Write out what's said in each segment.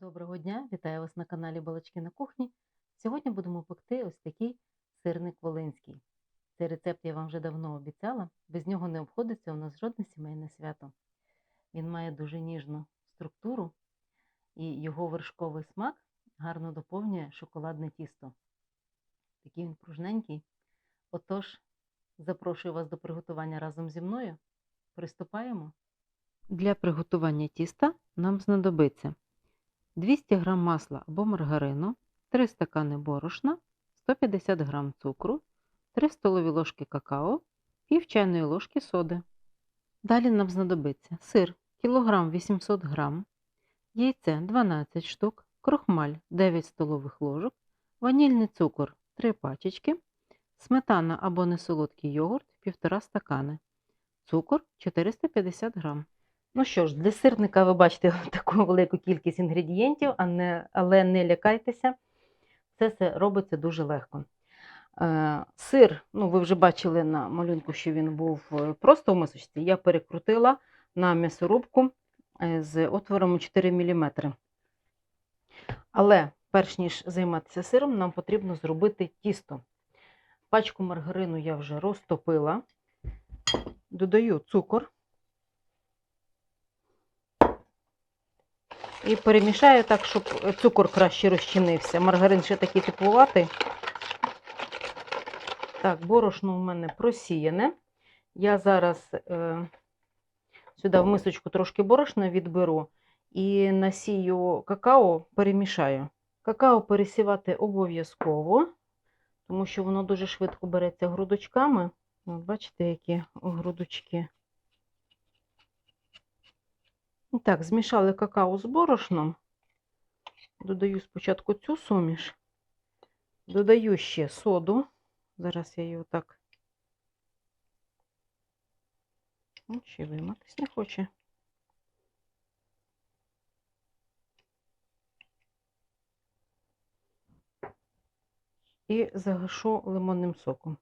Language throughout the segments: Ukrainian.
Доброго дня, вітаю вас на каналі Балачки на кухні. Сьогодні будемо пекти ось такий сирник волинський. Цей рецепт я вам вже давно обіцяла. Без нього не обходиться у нас жодне сімейне свято. Він має дуже ніжну структуру і його вершковий смак гарно доповнює шоколадне тісто. Такий він пружненький. Отож, запрошую вас до приготування разом зі мною. Приступаємо. Для приготування тіста нам знадобиться 200 г масла або маргарину, 3 стакани борошна, 150 г цукру, 3 столові ложки какао, пів чайної ложки соди. Далі нам знадобиться сир кілограм 800 г, яйце 12 штук, крохмаль 9 столових ложок, ванільний цукор 3 пачечки, сметана або несолодкий йогурт 1,5 стакани, цукор 450 г. Ну що ж, для сирника ви бачите таку велику кількість інгредієнтів, а не, але не лякайтеся, це все робиться дуже легко. Е, сир, ну ви вже бачили на малюнку, що він був е, просто в мисочці. Я перекрутила на м'ясорубку е, з отвором 4 мм. Але перш ніж займатися сиром, нам потрібно зробити тісто. Пачку маргарину я вже розтопила, додаю цукор. І перемішаю так, щоб цукор краще розчинився. Маргарин ще такий теплуватий. Так, борошно у мене просіяне. Я зараз е, сюди в мисочку трошки борошна відберу і насію какао перемішаю. Какао пересівати обов'язково, тому що воно дуже швидко береться грудочками. От бачите, які грудочки. Так, змішали какао з борошном. Додаю спочатку цю суміш, додаю ще соду. Зараз я її отак. Ну, ще вийматись не хоче. І загашу лимонним соком.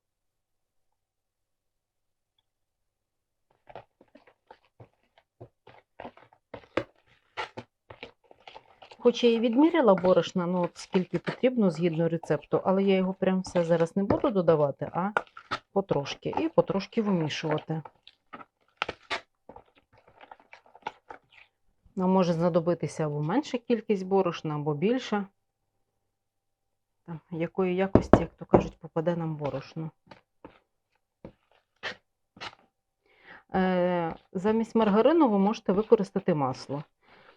Хоч я і відміряла борошна, ну от скільки потрібно згідно рецепту, але я його прям все зараз не буду додавати, а потрошки. І потрошки вимішувати. Нам може знадобитися або менша кількість борошна, або більша. Там, якої якості, як то кажуть, попаде нам борошно. Е, замість маргарину ви можете використати масло.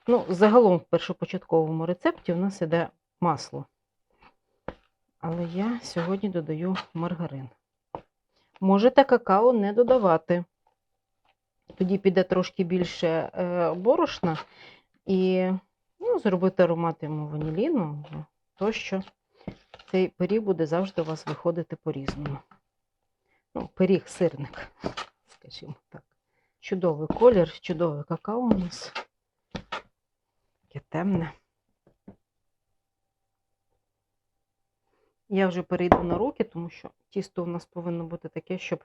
Ну, загалом в першопочатковому рецепті у нас іде масло. Але я сьогодні додаю маргарин. Можете какао не додавати. Тоді піде трошки більше е, борошна і ну, зробити аромат йому ваніліну, тощо цей пиріг буде завжди у вас виходити по-різному. Ну, пиріг сирник, скажімо так. Чудовий колір, чудове какао у нас таке темне. Я вже перейду на руки, тому що тісто у нас повинно бути таке, щоб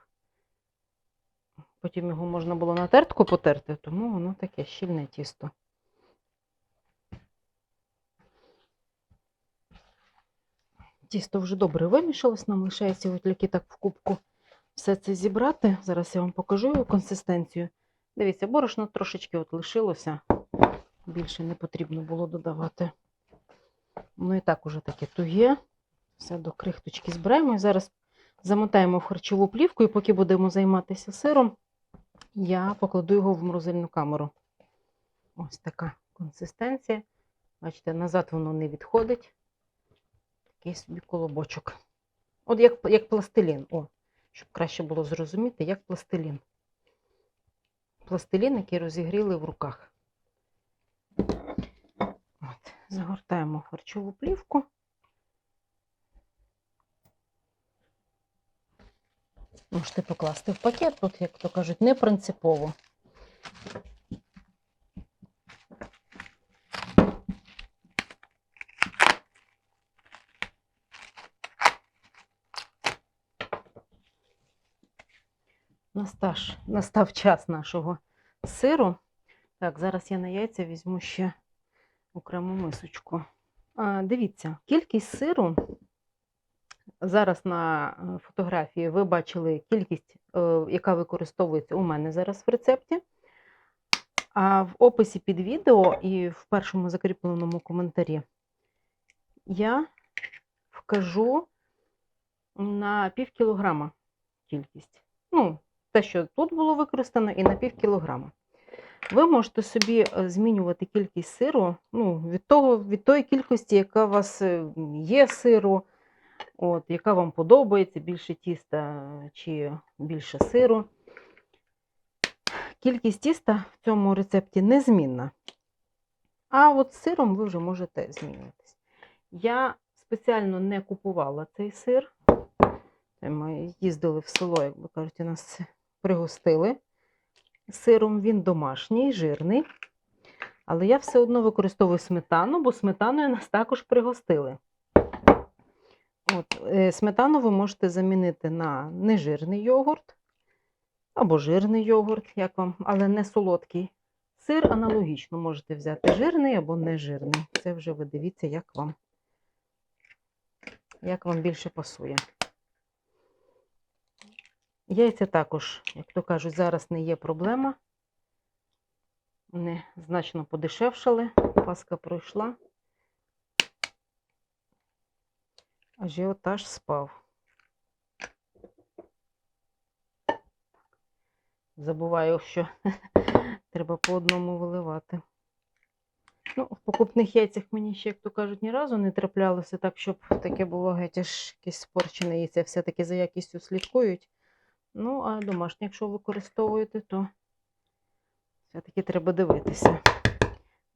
потім його можна було на тертку потерти, тому воно таке щільне тісто. Тісто вже добре вимішалось, нам лишається от тільки так в кубку все це зібрати. Зараз я вам покажу його консистенцію. Дивіться, борошно трошечки от лишилося більше не потрібно було додавати. Ну і так уже таке туге. Все до крихточки збираємо. І зараз замотаємо в харчову плівку, і поки будемо займатися сиром, я покладу його в морозильну камеру. Ось така консистенція. Бачите, назад воно не відходить. Такий собі колобочок. От як, як пластилін. О, щоб краще було зрозуміти, як пластилін. Пластилін, який розігріли в руках. От, загортаємо харчову плівку. Можете покласти в пакет, тут, як то кажуть, не принципово. Настав, настав час нашого сиру. Так, зараз я на яйця візьму ще окрему мисочку. Дивіться, кількість сиру. Зараз на е, фотографії ви бачили кількість, е, яка використовується у мене зараз в рецепті. А в описі під відео і в першому закріпленому коментарі я вкажу на пів кілограма кількість. Ну, те, що тут було використано, і на пів кілограма. Ви можете собі е, змінювати кількість сиру ну, від, того, від тої кількості, яка у вас е, є сиру, от, яка вам подобається, більше тіста чи більше сиру. Кількість тіста в цьому рецепті незмінна. А от з сиром ви вже можете змінюватись. Я спеціально не купувала цей сир. Ми їздили в село, як би кажуть, нас пригостили сиром. Він домашній, жирний. Але я все одно використовую сметану, бо сметаною нас також пригостили. От, е, сметану ви можете замінити на нежирний йогурт або жирний йогурт, як вам, але не солодкий. Сир аналогічно можете взяти жирний або нежирний. Це вже ви дивіться, як вам, як вам більше пасує. Яйця також, як то кажуть, зараз не є проблема. Вони значно подешевшали, паска пройшла. Ажіотаж спав. Забуваю, що треба по одному виливати. Ну, в покупних яйцях мені ще, як то кажуть, ні разу не траплялося так, щоб таке було геть аж якесь спорчене яйце. Все-таки за якістю слідкують. Ну, а домашнє, якщо використовуєте, то все-таки треба дивитися.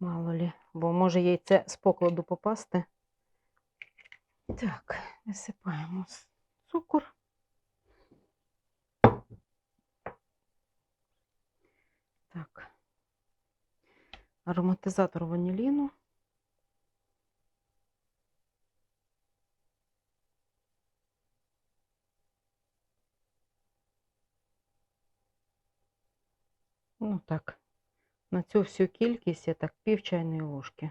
Мало лі, бо може яйце з покладу попасти. Так, висипаємо цукор. Так. Ароматизатор ваніліну. Ну так, на цю всю кількість я так пів чайної ложки.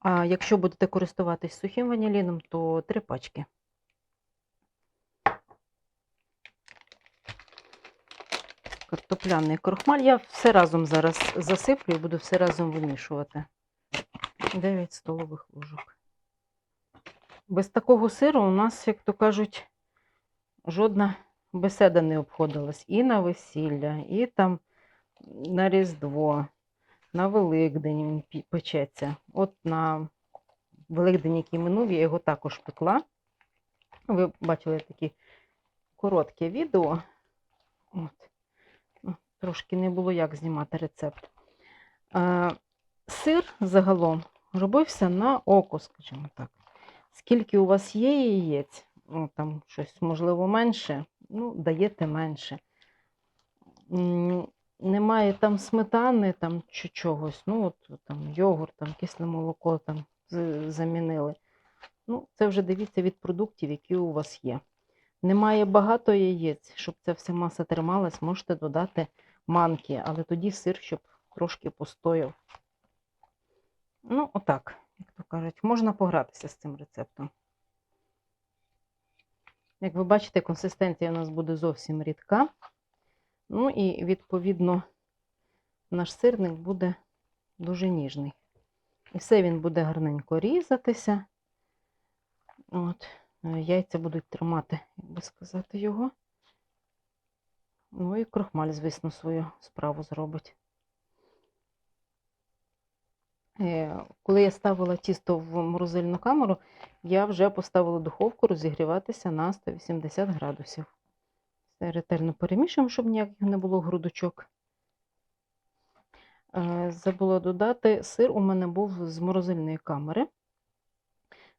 А якщо будете користуватись сухим ваніліном, то три пачки. Картопляний крохмаль. Я все разом зараз засиплю і буду все разом вимішувати. 9 столових ложок. Без такого сиру у нас, як то кажуть, жодна беседа не обходилась. І на весілля, і там на Різдво, на Великдень він печеться. От на Великдень, який минув, я його також пекла. Ви бачили такі коротке відео. От. Ну, Трошки не було як знімати рецепт. Е, Сир загалом робився на око, скажімо так. Скільки у вас є яєць, ну, там щось можливо менше, ну, даєте менше. Немає там сметани там, чи чогось, ну, от, там, йогурт, там, кисле молоко там, замінили. Ну, це вже дивіться від продуктів, які у вас є. Немає багато яєць, щоб ця вся маса трималась, можете додати манки, але тоді сир, щоб трошки постояв. Ну, отак, як то кажуть, можна погратися з цим рецептом. Як ви бачите, консистенція у нас буде зовсім рідка. Ну і, відповідно, наш сирник буде дуже ніжний. І все він буде гарненько різатися. От. е, Яйця будуть тримати, як би сказати, його. Ну і крохмаль, звісно, свою справу зробить. Е, Коли я ставила тісто в морозильну камеру, я вже поставила духовку розігріватися на 180 градусів. Все ретельно перемішуємо, щоб ніяких не було грудочок. Е, Забула додати, сир у мене був з морозильної камери.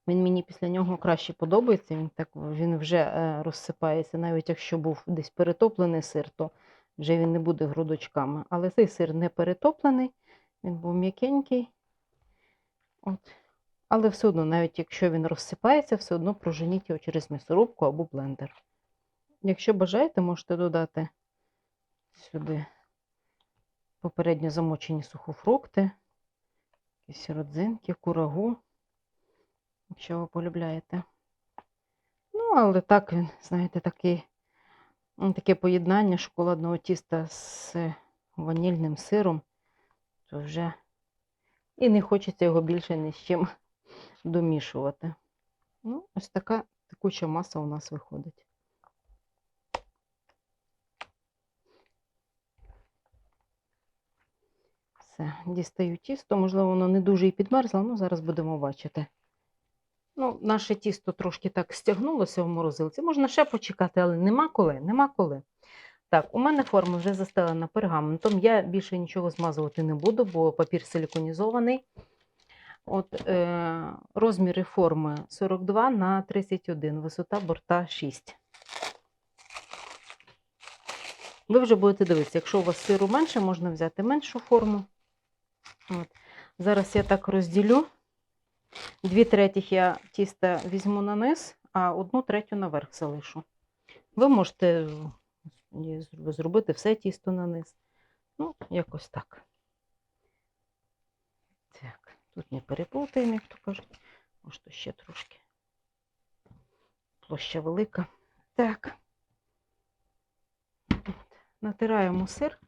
Він мені після нього краще подобається, він, так, він вже е, розсипається. Навіть якщо був десь перетоплений сир, то вже він не буде грудочками. Але цей сир не перетоплений, він був м'якенький. От. Але все одно, навіть якщо він розсипається, все одно проженіть його через м'ясорубку або блендер. Якщо бажаєте, можете додати сюди попередньо замочені сухофрукти, якісь родзинки, курагу, якщо ви полюбляєте. Ну, але так він, знаєте, такий, таке поєднання шоколадного тіста з ванільним сиром, то вже і не хочеться його більше ні з чим домішувати. Ну, ось така текуча маса у нас виходить. Все, дістаю тісто. Можливо, воно не дуже і підмерзло, але зараз будемо бачити. Ну, наше тісто трошки так стягнулося в морозилці. Можна ще почекати, але нема коли, нема коли. Так, у мене форма вже застелена пергаментом. Я більше нічого змазувати не буду, бо папір силіконізований. От, е, розміри форми 42 на 31, висота борта 6. Ви вже будете дивитися, якщо у вас сиру менше, можна взяти меншу форму. От. Зараз я так розділю. Дві третіх я тіста візьму на низ, а одну третю наверх залишу. Ви можете зробити все тісто на низ. Ну, якось так. Так, тут не переплутаємо, як то кажуть. Може, то ще трошки. Площа велика. Так. Натираємо сир.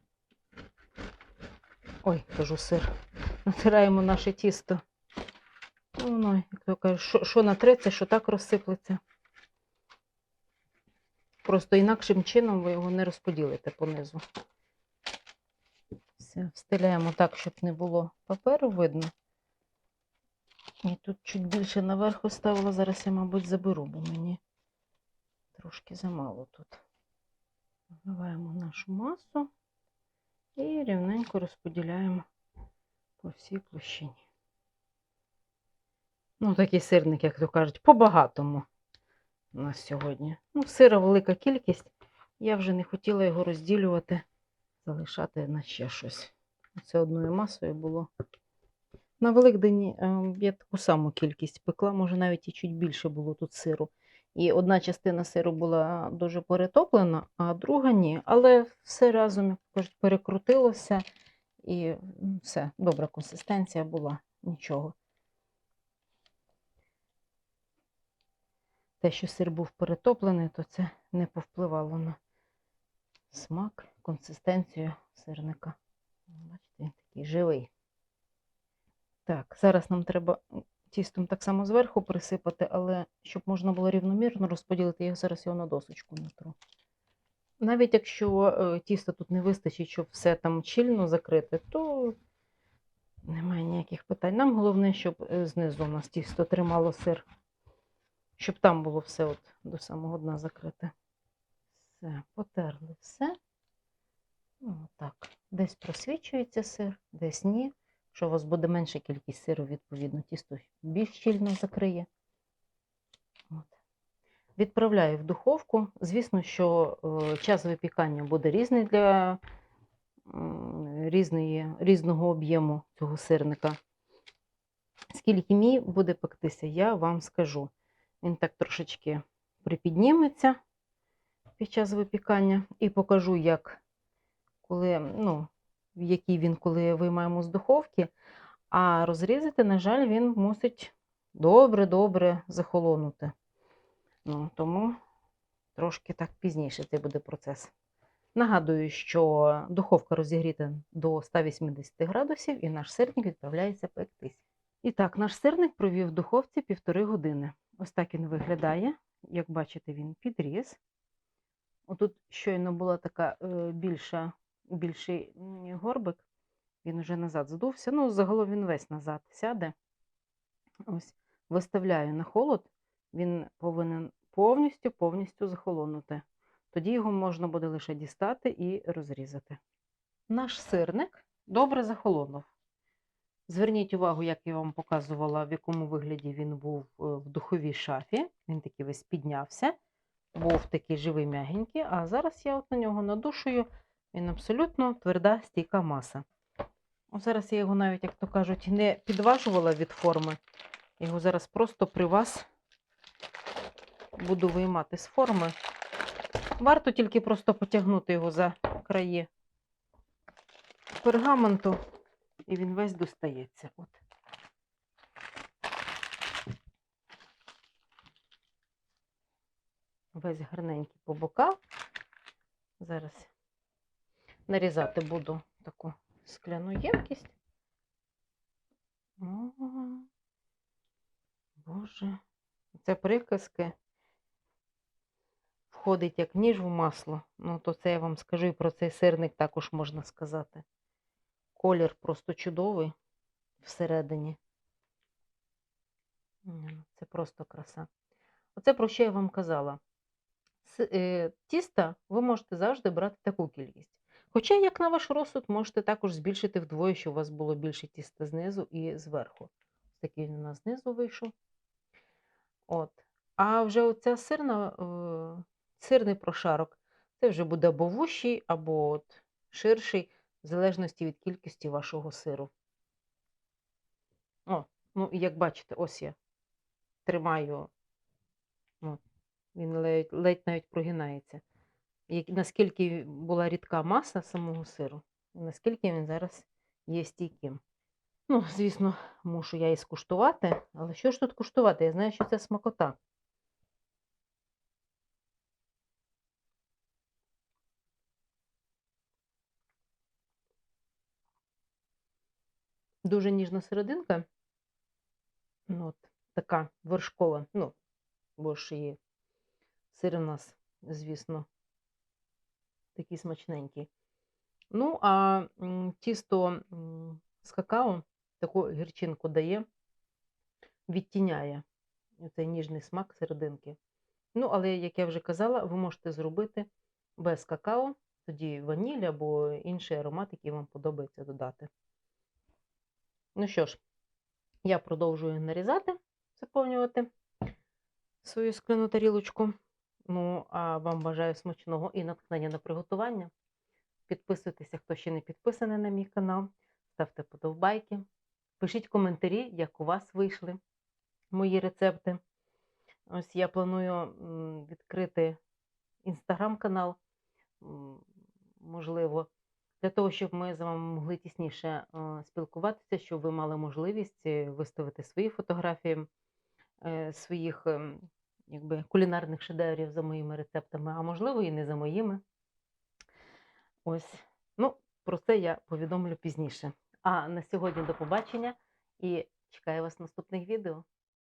Ой, кажу сир. Натираємо наше тісто. Ну, Воно, як то кажуть, що, що натреться, що так розсиплеться. Просто інакшим чином ви його не розподілите понизу. Все, встиляємо так, щоб не було паперу видно. І тут чуть більше наверх оставила. Зараз я, мабуть, заберу, бо мені трошки замало тут. Вливаємо нашу масу і рівненько розподіляємо по всій площині. Ну, такий сирник, як то кажуть, по-багатому у нас сьогодні. Ну, сира велика кількість. Я вже не хотіла його розділювати, залишати на ще щось. Це одною масою було. На Великдені е, я таку саму кількість пекла, може навіть і чуть більше було тут сиру. І одна частина сиру була дуже перетоплена, а друга ні. Але все разом, як кажуть, перекрутилося і все, добра консистенція була, нічого. Те, що сир був перетоплений, то це не повпливало на смак, консистенцію сирника. Бачите, він такий живий. Так, зараз нам треба тістом так само зверху присипати, але щоб можна було рівномірно розподілити, я зараз його на досочку натру. Навіть якщо е, тіста тут не вистачить, щоб все там щільно закрити, то немає ніяких питань. Нам головне, щоб е, знизу у нас тісто тримало сир, щоб там було все от до самого дна закрите. Все, потерли все. Ну, так. Десь просвічується сир, десь ні. Якщо у вас буде менша кількість сиру, відповідно, тісто більш щільно закриє. От. Відправляю в духовку. Звісно, що е, час випікання буде різний для різної, різного об'єму цього сирника. Скільки мій буде пектися, я вам скажу. Він так трошечки припідніметься під час випікання і покажу, як коли, ну, який він, коли виймаємо з духовки, а розрізати, на жаль, він мусить добре-добре захолонути. Ну, тому трошки так пізніше цей буде процес. Нагадую, що духовка розігріта до 180 градусів і наш сирник відправляється пектись. І так, наш сирник провів в духовці півтори години. Ось так він виглядає. Як бачите, він підріс. Отут щойно була така е, більша більший горбик, він вже назад здувся. Ну, загалом він весь назад сяде. Ось, виставляю на холод, він повинен повністю повністю захолонути. Тоді його можна буде лише дістати і розрізати. Наш сирник добре захолонув. Зверніть увагу, як я вам показувала, в якому вигляді він був е, в духовій шафі. Він такий весь піднявся, був такий живий м'ягенький, а зараз я от на нього надушую. Він абсолютно тверда, стійка маса. О, зараз я його навіть, як то кажуть, не підважувала від форми. Його зараз просто при вас буду виймати з форми. Варто тільки просто потягнути його за краї. пергаменту, і він весь достається. От. Весь гарненький по боках. Зараз нарізати буду таку скляну ємкість. О, Боже, це приказки входить як ніж в масло. Ну, то це я вам скажу і про цей сирник також можна сказати. Колір просто чудовий всередині. Ну, Це просто краса. Оце про що я вам казала. Е, Тіста ви можете завжди брати таку кількість. Хоча, як на ваш розсуд, можете також збільшити вдвоє, щоб у вас було більше тіста знизу і зверху. Ось такий він у нас знизу вийшов. От. А вже оця сирна, е, сирний прошарок, це вже буде або вущий, або от ширший, в залежності від кількості вашого сиру. О, ну і як бачите, ось я тримаю, от, він ледь, ледь навіть прогинається. Як, наскільки була рідка маса самого сиру, і наскільки він зараз є стійким. Ну, звісно, мушу я і скуштувати, але що ж тут куштувати? Я знаю, що це смакота. Дуже ніжна серединка. Ну, от, така вершкова. Ну, бо ж і сир у нас, звісно, такий смачненький. Ну, а тісто з какао таку гірчинку дає, відтіняє цей ніжний смак серединки. Ну, але, як я вже казала, ви можете зробити без какао, тоді ваніль або інший аромат, який вам подобається додати. Ну що ж, я продовжую нарізати, заповнювати свою скляну тарілочку. Ну, а вам бажаю смачного і натхнення на приготування. Підписуйтеся, хто ще не підписаний на мій канал, ставте подовбайки, пишіть коментарі, як у вас вийшли мої рецепти. Ось я планую відкрити інстаграм-канал, можливо, для того, щоб ми з вами могли тісніше е, спілкуватися, щоб ви мали можливість е, виставити свої фотографії е, своїх ем, якби, кулінарних шедеврів за моїми рецептами, а можливо і не за моїми. Ось, ну, про це я повідомлю пізніше. А на сьогодні до побачення і чекаю вас в наступних відео.